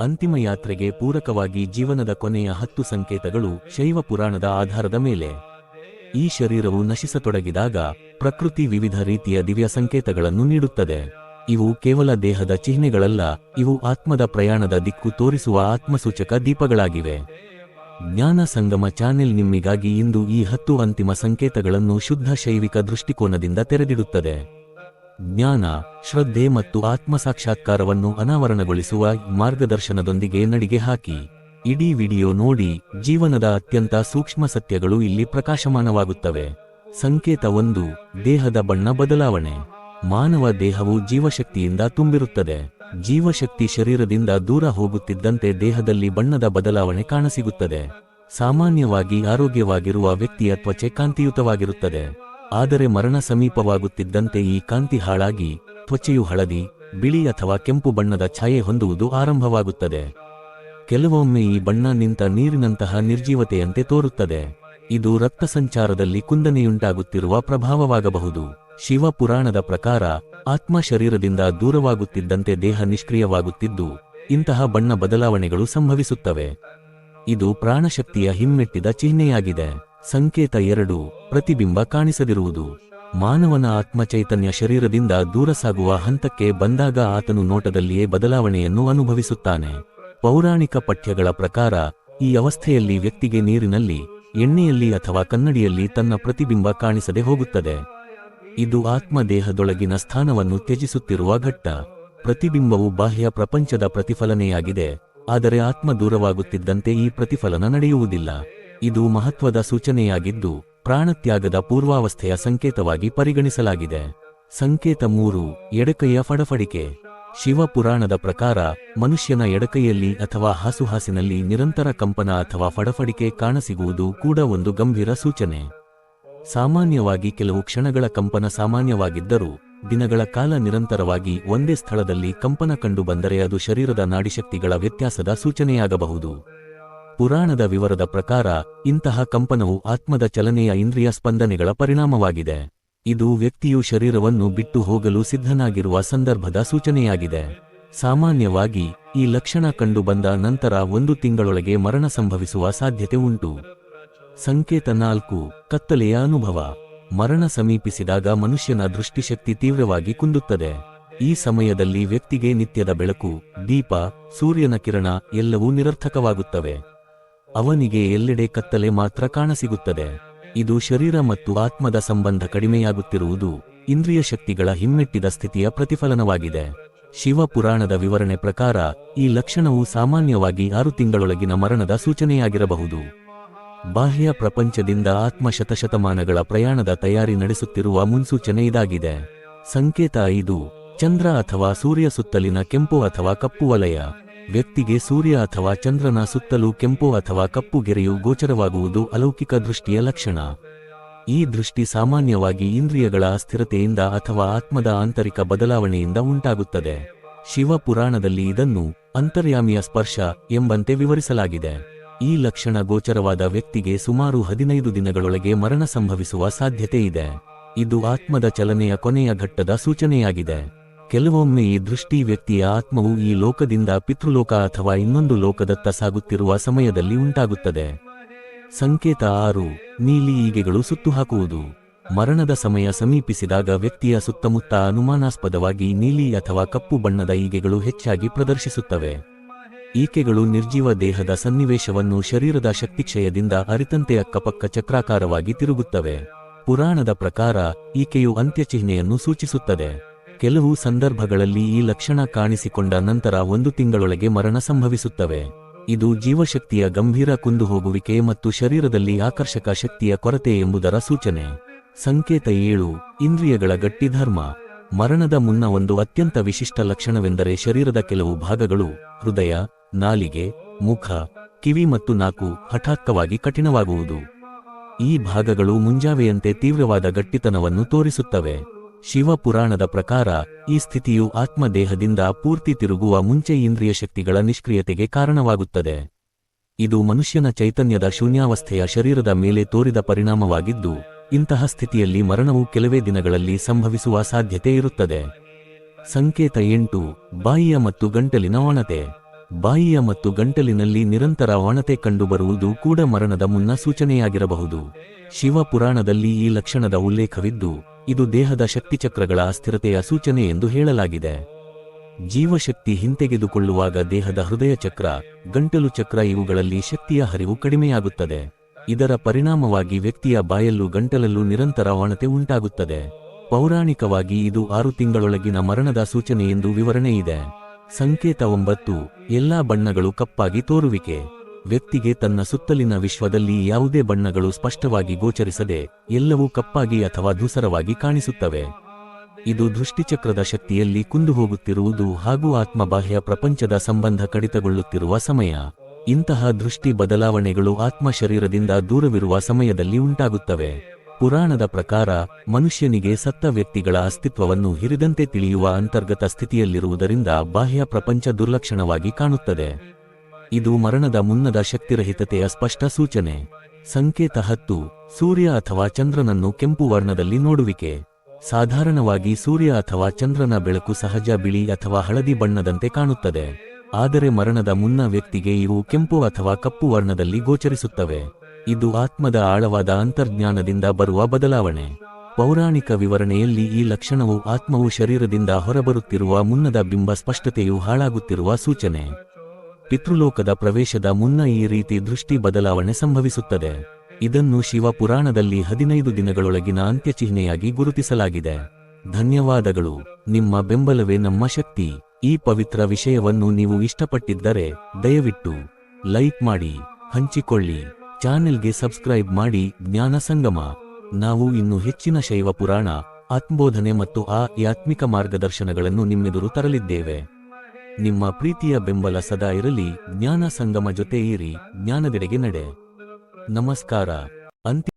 ಅಂತಿಮ ಯಾತ್ರೆಗೆ ಪೂರಕವಾಗಿ ಜೀವನದ ಕೊನೆಯ ಹತ್ತು ಸಂಕೇತಗಳು ಶೈವ ಪುರಾಣದ ಆಧಾರದ ಮೇಲೆ. ಈ ಶರೀರವು ನಶಿಸತೊಡಗಿದಾಗ ಪ್ರಕೃತಿ ವಿವಿಧ ರೀತಿಯ ದಿವ್ಯ ಸಂಕೇತಗಳನ್ನು ನೀಡುತ್ತದೆ. ಇವು ಕೇವಲ ದೇಹದ ಚಿಹ್ನೆಗಳಲ್ಲ, ಇವು ಆತ್ಮದ ಪ್ರಯಾಣದ ದಿಕ್ಕು ತೋರಿಸುವ ಆತ್ಮಸೂಚಕ ದೀಪಗಳಾಗಿವೆ. ಜ್ಞಾನ ಸಂಗಮ ಚಾನೆಲ್ ನಿಮ್ಮಿಗಾಗಿ ಇಂದು ಈ ಹತ್ತು ಅಂತಿಮ ಸಂಕೇತಗಳನ್ನು ಶುದ್ಧ ಶೈವಿಕ ದೃಷ್ಟಿಕೋನದಿಂದ ತೆರೆದಿಡುತ್ತದೆ. ಜ್ಞಾನ, ಶ್ರದ್ಧೆ ಮತ್ತು ಆತ್ಮಸಾಕ್ಷಾತ್ಕಾರವನ್ನು ಅನಾವರಣಗೊಳಿಸುವ ಮಾರ್ಗದರ್ಶನದೊಂದಿಗೆ ನಡಿಗೆ ಹಾಕಿ. ಇಡೀ ವಿಡಿಯೋ ನೋಡಿ, ಜೀವನದ ಅತ್ಯಂತ ಸೂಕ್ಷ್ಮ ಸತ್ಯಗಳು ಇಲ್ಲಿ ಪ್ರಕಾಶಮಾನವಾಗುತ್ತವೆ. ಸಂಕೇತ ಒಂದು, ದೇಹದ ಬಣ್ಣ ಬದಲಾವಣೆ. ಮಾನವ ದೇಹವು ಜೀವಶಕ್ತಿಯಿಂದ ತುಂಬಿರುತ್ತದೆ. ಜೀವಶಕ್ತಿ ಶರೀರದಿಂದ ದೂರ ಹೋಗುತ್ತಿದ್ದಂತೆ ದೇಹದಲ್ಲಿ ಬಣ್ಣದ ಬದಲಾವಣೆ ಕಾಣಸಿಗುತ್ತದೆ. ಸಾಮಾನ್ಯವಾಗಿ ಆರೋಗ್ಯವಾಗಿರುವ ವ್ಯಕ್ತಿಯ ತ್ವಚೆ ಕಾಂತಿಯುತವಾಗಿರುತ್ತದೆ. ಆದರೆ ಮರಣ ಸಮೀಪವಾಗುತ್ತಿದ್ದಂತೆ ಈ ಕಾಂತಿ ಹಾಳಾಗಿ, ತ್ವಚೆಯು ಹಳದಿ, ಬಿಳಿ ಅಥವಾ ಕೆಂಪು ಬಣ್ಣದ ಛಾಯೆ ಹೊಂದುವುದು ಆರಂಭವಾಗುತ್ತದೆ. ಕೆಲವೊಮ್ಮೆ ಈ ಬಣ್ಣ ನಿಂತ ನೀರಿನಂತಹ ನಿರ್ಜೀವತೆಯಂತೆ ತೋರುತ್ತದೆ. ಇದು ರಕ್ತ ಸಂಚಾರದಲ್ಲಿ ಕುಂದನೆಯುಂಟಾಗುತ್ತಿರುವ ಪ್ರಭಾವವಾಗಬಹುದು. ಶಿವ ಪುರಾಣದ ಪ್ರಕಾರ, ಆತ್ಮ ಶರೀರದಿಂದ ದೂರವಾಗುತ್ತಿದ್ದಂತೆ ದೇಹ ನಿಷ್ಕ್ರಿಯವಾಗುತ್ತಿದ್ದು, ಇಂತಹ ಬಣ್ಣ ಬದಲಾವಣೆಗಳು ಸಂಭವಿಸುತ್ತವೆ. ಇದು ಪ್ರಾಣಶಕ್ತಿಯ ಹಿಮ್ಮೆಟ್ಟಿದ ಚಿಹ್ನೆಯಾಗಿದೆ. ಸಂಕೇತ ಎರಡು, ಪ್ರತಿಬಿಂಬ ಕಾಣಿಸದಿರುವುದು. ಮಾನವನ ಆತ್ಮಚೈತನ್ಯ ಶರೀರದಿಂದ ದೂರ ಸಾಗುವ ಹಂತಕ್ಕೆ ಬಂದಾಗ ಆತನು ನೋಟದಲ್ಲಿಯೇ ಬದಲಾವಣೆಯನ್ನು ಅನುಭವಿಸುತ್ತಾನೆ. ಪೌರಾಣಿಕ ಪಠ್ಯಗಳ ಪ್ರಕಾರ, ಈ ಅವಸ್ಥೆಯಲ್ಲಿ ವ್ಯಕ್ತಿಗೆ ನೀರಿನಲ್ಲಿ, ಎಣ್ಣೆಯಲ್ಲಿ ಅಥವಾ ಕನ್ನಡಿಯಲ್ಲಿ ತನ್ನ ಪ್ರತಿಬಿಂಬ ಕಾಣಿಸದೆ ಹೋಗುತ್ತದೆ. ಇದು ಆತ್ಮದೇಹದೊಳಗಿನ ಸ್ಥಾನವನ್ನು ತ್ಯಜಿಸುತ್ತಿರುವ ಘಟ್ಟ. ಪ್ರತಿಬಿಂಬವು ಬಾಹ್ಯ ಪ್ರಪಂಚದ ಪ್ರತಿಫಲನೆಯಾಗಿದೆ, ಆದರೆ ಆತ್ಮ ದೂರವಾಗುತ್ತಿದ್ದಂತೆ ಈ ಪ್ರತಿಫಲನ ನಡೆಯುವುದಿಲ್ಲ. ಇದು ಮಹತ್ವದ ಸೂಚನೆಯಾಗಿದ್ದು, ಪ್ರಾಣತ್ಯಾಗದ ಪೂರ್ವಾವಸ್ಥೆಯ ಸಂಕೇತವಾಗಿ ಪರಿಗಣಿಸಲಾಗಿದೆ. ಸಂಕೇತ ಮೂರು, ಎಡಕೈಯ ಫಡಫಡಿಕೆ. ಶಿವಪುರಾಣದ ಪ್ರಕಾರ, ಮನುಷ್ಯನ ಎಡಕೈಯಲ್ಲಿ ಅಥವಾ ಹಾಸುಹಾಸಿನಲ್ಲಿ ನಿರಂತರ ಕಂಪನ ಅಥವಾ ಫಡಫಡಿಕೆ ಕಾಣಸಿಗುವುದು ಕೂಡ ಒಂದು ಗಂಭೀರ ಸೂಚನೆ. ಸಾಮಾನ್ಯವಾಗಿ ಕೆಲವು ಕ್ಷಣಗಳ ಕಂಪನ ಸಾಮಾನ್ಯವಾಗಿದ್ದರೂ, ದಿನಗಳ ಕಾಲ ನಿರಂತರವಾಗಿ ಒಂದೇ ಸ್ಥಳದಲ್ಲಿ ಕಂಪನ ಕಂಡುಬಂದರೆ ಅದು ಶರೀರದ ನಾಡಿಶಕ್ತಿಗಳ ವ್ಯತ್ಯಾಸದ ಸೂಚನೆಯಾಗಬಹುದು. ಪುರಾಣದ ವಿವರದ ಪ್ರಕಾರ ಇಂತಹ ಕಂಪನವು ಆತ್ಮದ ಚಲನೆಯ ಇಂದ್ರಿಯ ಸ್ಪಂದನೆಗಳ ಪರಿಣಾಮವಾಗಿದೆ. ಇದು ವ್ಯಕ್ತಿಯು ಶರೀರವನ್ನು ಬಿಟ್ಟು ಹೋಗಲು ಸಿದ್ಧನಾಗಿರುವ ಸಂದರ್ಭದ ಸೂಚನೆಯಾಗಿದೆ. ಸಾಮಾನ್ಯವಾಗಿ ಈ ಲಕ್ಷಣ ಕಂಡುಬಂದ ನಂತರ ಒಂದು ತಿಂಗಳೊಳಗೆ ಮರಣ ಸಂಭವಿಸುವ ಸಾಧ್ಯತೆ ಉಂಟು. ಸಂಕೇತ ನಾಲ್ಕು, ಕತ್ತಲೆಯ ಅನುಭವ. ಮರಣ ಸಮೀಪಿಸಿದಾಗ ಮನುಷ್ಯನ ದೃಷ್ಟಿಶಕ್ತಿ ತೀವ್ರವಾಗಿ ಕುಂದುತ್ತದೆ. ಈ ಸಮಯದಲ್ಲಿ ವ್ಯಕ್ತಿಗೆ ನಿತ್ಯದ ಬೆಳಕು, ದೀಪ, ಸೂರ್ಯನ ಕಿರಣ ಎಲ್ಲವೂ ನಿರರ್ಥಕವಾಗುತ್ತವೆ. ಅವನಿಗೆ ಎಲ್ಲೆಡೆ ಕತ್ತಲೆ ಮಾತ್ರ ಕಾಣಸಿಗುತ್ತದೆ. ಇದು ಶರೀರ ಮತ್ತು ಆತ್ಮದ ಸಂಬಂಧ ಕಡಿಮೆಯಾಗುತ್ತಿರುವುದು ಇಂದ್ರಿಯ ಶಕ್ತಿಗಳ ಹಿಮ್ಮೆಟ್ಟಿದ ಸ್ಥಿತಿಯ ಪ್ರತಿಫಲನವಾಗಿದೆ. ಶಿವಪುರಾಣದ ವಿವರಣೆ ಪ್ರಕಾರ, ಈ ಲಕ್ಷಣವು ಸಾಮಾನ್ಯವಾಗಿ ಆರು ತಿಂಗಳೊಳಗಿನ ಮರಣದ ಸೂಚನೆಯಾಗಿರಬಹುದು. ಬಾಹ್ಯ ಪ್ರಪಂಚದಿಂದ ಆತ್ಮ ಶತಶತಮಾನಗಳ ಪ್ರಯಾಣದ ತಯಾರಿ ನಡೆಸುತ್ತಿರುವ ಮುನ್ಸೂಚನೆ ಇದಾಗಿದೆ. ಸಂಕೇತ ಐದು ಚಂದ್ರ ಅಥವಾ ಸೂರ್ಯ ಸುತ್ತಲಿನ ಕೆಂಪು ಅಥವಾ ಕಪ್ಪು ವಲಯ. ವ್ಯಕ್ತಿಗೆ ಸೂರ್ಯ ಅಥವಾ ಚಂದ್ರನ ಸುತ್ತಲೂ ಕೆಂಪು ಅಥವಾ ಕಪ್ಪು ಗೆರೆಯು ಗೋಚರವಾಗುವುದು ಅಲೌಕಿಕ ದೃಷ್ಟಿಯ ಲಕ್ಷಣ. ಈ ದೃಷ್ಟಿ ಸಾಮಾನ್ಯವಾಗಿ ಇಂದ್ರಿಯಗಳ ಅಸ್ಥಿರತೆಯಿಂದ ಅಥವಾ ಆತ್ಮದ ಆಂತರಿಕ ಬದಲಾವಣೆಯಿಂದ ಉಂಟಾಗುತ್ತದೆ. ಶಿವ ಪುರಾಣದಲ್ಲಿ ಇದನ್ನು ಅಂತರ್ಯಾಮಿಯ ಸ್ಪರ್ಶ ಎಂಬಂತೆ ವಿವರಿಸಲಾಗಿದೆ. ಈ ಲಕ್ಷಣ ಗೋಚರವಾದ ವ್ಯಕ್ತಿಗೆ ಸುಮಾರು ಹದಿನೈದು ದಿನಗಳೊಳಗೆ ಮರಣ ಸಂಭವಿಸುವ ಸಾಧ್ಯತೆ ಇದೆ ಇದು ಆತ್ಮದ ಚಲನೆಯ ಕೊನೆಯ ಘಟ್ಟದ ಸೂಚನೆಯಾಗಿದೆ. ಕೆಲವೊಮ್ಮೆ ಈ ದೃಷ್ಟಿ ವ್ಯಕ್ತಿಯ ಆತ್ಮವು ಈ ಲೋಕದಿಂದ ಪಿತೃಲೋಕ ಅಥವಾ ಇನ್ನೊಂದು ಲೋಕದತ್ತ ಸಾಗುತ್ತಿರುವ ಸಮಯದಲ್ಲಿ ಉಂಟಾಗುತ್ತದೆ. ಸಂಕೇತ ಆರು, ನೀಲಿ ಈಗೆಗಳು ಸುತ್ತು ಹಾಕುವುದು ಮರಣದ ಸಮಯ ಸಮೀಪಿಸಿದಾಗ ವ್ಯಕ್ತಿಯ ಸುತ್ತಮುತ್ತ ಅನುಮಾನಾಸ್ಪದವಾಗಿ ನೀಲಿ ಅಥವಾ ಕಪ್ಪು ಬಣ್ಣದ ಈಗೆಗಳು ಹೆಚ್ಚಾಗಿ ಪ್ರದರ್ಶಿಸುತ್ತವೆ. ಈಕೆಗಳು ನಿರ್ಜೀವ ದೇಹದ ಸನ್ನಿವೇಶವನ್ನು ಶರೀರದ ಶಕ್ತಿಕ್ಷಯದಿಂದ ಅರಿತಂತೆ ಅಕ್ಕಪಕ್ಕ ಚಕ್ರಾಕಾರವಾಗಿ ತಿರುಗುತ್ತವೆ. ಪುರಾಣದ ಪ್ರಕಾರ, ಈಕೆಯು ಅಂತ್ಯಚಿಹ್ನೆಯನ್ನು ಸೂಚಿಸುತ್ತದೆ. ಕೆಲವು ಸಂದರ್ಭಗಳಲ್ಲಿ ಈ ಲಕ್ಷಣ ಕಾಣಿಸಿಕೊಂಡ ನಂತರ ಒಂದು ತಿಂಗಳೊಳಗೆ ಮರಣ ಸಂಭವಿಸುತ್ತವೆ. ಇದು ಜೀವಶಕ್ತಿಯ ಗಂಭೀರ ಕುಂದುಹೋಗುವಿಕೆ ಮತ್ತು ಶರೀರದಲ್ಲಿ ಆಕರ್ಷಕ ಶಕ್ತಿಯ ಕೊರತೆ ಎಂಬುದರ ಸೂಚನೆ. ಸಂಕೇತ ಏಳು, ಇಂದ್ರಿಯಗಳ ಗಟ್ಟಿ ಧರ್ಮ ಮರಣದ ಮುನ್ನ ಒಂದು ಅತ್ಯಂತ ವಿಶಿಷ್ಟ ಲಕ್ಷಣವೆಂದರೆ ಶರೀರದ ಕೆಲವು ಭಾಗಗಳು, ಹೃದಯ, ನಾಲಿಗೆ, ಮುಖ, ಕಿವಿ ಮತ್ತು ನಾಕು ಹಠಾತ್ಕವಾಗಿ ಕಠಿಣವಾಗುವುದು. ಈ ಭಾಗಗಳು ಮುಂಜಾವೆಯಂತೆ ತೀವ್ರವಾದ ಗಟ್ಟಿತನವನ್ನು ತೋರಿಸುತ್ತವೆ. ಶಿವ ಪುರಾಣದ ಪ್ರಕಾರ, ಈ ಸ್ಥಿತಿಯು ಆತ್ಮದೇಹದಿಂದ ಪೂರ್ತಿ ತಿರುಗುವ ಮುಂಚೆ ಇಂದ್ರಿಯ ಶಕ್ತಿಗಳ ನಿಷ್ಕ್ರಿಯತೆಗೆ ಕಾರಣವಾಗುತ್ತದೆ. ಇದು ಮನುಷ್ಯನ ಚೈತನ್ಯದ ಶೂನ್ಯಾವಸ್ಥೆಯ ಶರೀರದ ಮೇಲೆ ತೋರಿದ ಪರಿಣಾಮವಾಗಿದ್ದು, ಇಂತಹ ಸ್ಥಿತಿಯಲ್ಲಿ ಮರಣವು ಕೆಲವೇ ದಿನಗಳಲ್ಲಿ ಸಂಭವಿಸುವ ಸಾಧ್ಯತೆ ಇರುತ್ತದೆ. ಸಂಕೇತ ಎಂಟು, ಬಾಯಿಯ ಮತ್ತು ಗಂಟಲಿನ ಒಣತೆ. ಬಾಯಿಯ ಮತ್ತು ಗಂಟಲಿನಲ್ಲಿ ನಿರಂತರ ಒಣತೆ ಕಂಡುಬರುವುದು ಕೂಡ ಮರಣದ ಮುನ್ನ ಸೂಚನೆಯಾಗಿರಬಹುದು. ಶಿವಪುರಾಣದಲ್ಲಿ ಈ ಲಕ್ಷಣದ ಉಲ್ಲೇಖವಿದ್ದು ಇದು ದೇಹದ ಶಕ್ತಿಚಕ್ರಗಳ ಅಸ್ಥಿರತೆಯ ಸೂಚನೆ ಎಂದು ಹೇಳಲಾಗಿದೆ. ಜೀವಶಕ್ತಿ ಹಿಂತೆಗೆದುಕೊಳ್ಳುವಾಗ ದೇಹದ ಹೃದಯ ಚಕ್ರ, ಗಂಟಲು ಚಕ್ರ ಇವುಗಳಲ್ಲಿ ಶಕ್ತಿಯ ಹರಿವು ಕಡಿಮೆಯಾಗುತ್ತದೆ. ಇದರ ಪರಿಣಾಮವಾಗಿ ವ್ಯಕ್ತಿಯ ಬಾಯಲ್ಲೂ ಗಂಟಲಲ್ಲೂ ನಿರಂತರ ಒಣತೆ ಉಂಟಾಗುತ್ತದೆ. ಪೌರಾಣಿಕವಾಗಿ ಇದು ಆರು ತಿಂಗಳೊಳಗಿನ ಮರಣದ ಸೂಚನೆ ಎಂದು ವಿವರಣೆ ಇದೆ. ಸಂಕೇತ ಒಂಬತ್ತು, ಎಲ್ಲಾ ಬಣ್ಣಗಳು ಕಪ್ಪಾಗಿ ತೋರುವಿಕೆ. ವ್ಯಕ್ತಿಗೆ ತನ್ನ ಸುತ್ತಲಿನ ವಿಶ್ವದಲ್ಲಿ ಯಾವುದೇ ಬಣ್ಣಗಳು ಸ್ಪಷ್ಟವಾಗಿ ಗೋಚರಿಸದೆ ಎಲ್ಲವೂ ಕಪ್ಪಾಗಿ ಅಥವಾ ಧೂಸರವಾಗಿ ಕಾಣಿಸುತ್ತವೆ. ಇದು ದೃಷ್ಟಿಚಕ್ರದ ಶಕ್ತಿಯಲ್ಲಿ ಕುಂದು ಹೋಗುತ್ತಿರುವುದು ಹಾಗೂ ಆತ್ಮಬಾಹ್ಯ ಪ್ರಪಂಚದ ಸಂಬಂಧ ಕಡಿತಗೊಳ್ಳುತ್ತಿರುವ ಸಮಯ. ಇಂತಹ ದೃಷ್ಟಿ ಬದಲಾವಣೆಗಳು ಆತ್ಮ ಶರೀರದಿಂದ ದೂರವಿರುವ ಸಮಯದಲ್ಲಿ ಉಂಟಾಗುತ್ತವೆ. ಪುರಾಣದ ಪ್ರಕಾರ, ಮನುಷ್ಯನಿಗೆ ಸತ್ತ ವ್ಯಕ್ತಿಗಳ ಅಸ್ತಿತ್ವವನ್ನು ಹಿರಿದಂತೆ ತಿಳಿಯುವ ಅಂತರ್ಗತ ಸ್ಥಿತಿಯಲ್ಲಿರುವುದರಿಂದ ಬಾಹ್ಯ ಪ್ರಪಂಚ ದುರ್ಲಕ್ಷಣವಾಗಿ ಕಾಣುತ್ತದೆ. ಇದು ಮರಣದ ಮುನ್ನದ ಶಕ್ತಿರಹಿತತೆಯ ಸ್ಪಷ್ಟ ಸೂಚನೆ. ಸಂಕೇತ ಹತ್ತು, ಸೂರ್ಯ ಅಥವಾ ಚಂದ್ರನನ್ನು ಕೆಂಪು ವರ್ಣದಲ್ಲಿ ನೋಡುವಿಕೆ. ಸಾಧಾರಣವಾಗಿ ಸೂರ್ಯ ಅಥವಾ ಚಂದ್ರನ ಬೆಳಕು ಸಹಜ ಬಿಳಿ ಅಥವಾ ಹಳದಿ ಬಣ್ಣದಂತೆ ಕಾಣುತ್ತದೆ. ಆದರೆ ಮರಣದ ಮುನ್ನ ವ್ಯಕ್ತಿಗೆ ಇವು ಕೆಂಪು ಅಥವಾ ಕಪ್ಪು ವರ್ಣದಲ್ಲಿ ಗೋಚರಿಸುತ್ತವೆ. ಇದು ಆತ್ಮದ ಆಳವಾದ ಅಂತರ್ಜ್ಞಾನದಿಂದ ಬರುವ ಬದಲಾವಣೆ. ಪೌರಾಣಿಕ ವಿವರಣೆಯಲ್ಲಿ ಈ ಲಕ್ಷಣವು ಆತ್ಮವು ಶರೀರದಿಂದ ಹೊರಬರುತ್ತಿರುವ ಮುನ್ನದ ಬಿಂಬ ಸ್ಪಷ್ಟತೆಯು ಹಾಳಾಗುತ್ತಿರುವ ಸೂಚನೆ. ಪಿತೃಲೋಕದ ಪ್ರವೇಶದ ಮುನ್ನ ಈ ರೀತಿ ದೃಷ್ಟಿ ಬದಲಾವಣೆ ಸಂಭವಿಸುತ್ತದೆ. ಇದನ್ನು ಶಿವ ಪುರಾಣದಲ್ಲಿ ಹದಿನೈದು ದಿನಗಳೊಳಗಿನ ಅಂತ್ಯಚಿಹ್ನೆಯಾಗಿ ಗುರುತಿಸಲಾಗಿದೆ. ಧನ್ಯವಾದಗಳು. ನಿಮ್ಮ ಬೆಂಬಲವೇ ನಮ್ಮ ಶಕ್ತಿ. ಈ ಪವಿತ್ರ ವಿಷಯವನ್ನು ನೀವು ಇಷ್ಟಪಟ್ಟಿದ್ದರೆ ದಯವಿಟ್ಟು ಲೈಕ್ ಮಾಡಿ, ಹಂಚಿಕೊಳ್ಳಿ. ಚಾನೆಲ್ಗೆ ಸಬ್ಸ್ಕ್ರೈಬ್ ಮಾಡಿ, ಜ್ಞಾನ ಸಂಗಮ. ನಾವು ಇನ್ನು ಹೆಚ್ಚಿನ ಶೈವ ಪುರಾಣ ಆತ್ಮಬೋಧನೆ ಮತ್ತು ಆ ಆತ್ಮಿಕ ಮಾರ್ಗದರ್ಶನಗಳನ್ನು ನಿಮ್ಮೆದುರು ತರಲಿದ್ದೇವೆ. ನಿಮ್ಮ ಪ್ರೀತಿಯ ಬೆಂಬಲ ಸದಾ ಇರಲಿ ಜ್ಞಾನ ಸಂಗಮ ಜೊತೆ ಇರಿ ಜ್ಞಾನದೆಡೆಗೆ ನಡೆ. ನಮಸ್ಕಾರ. ಅಂತ್ಯ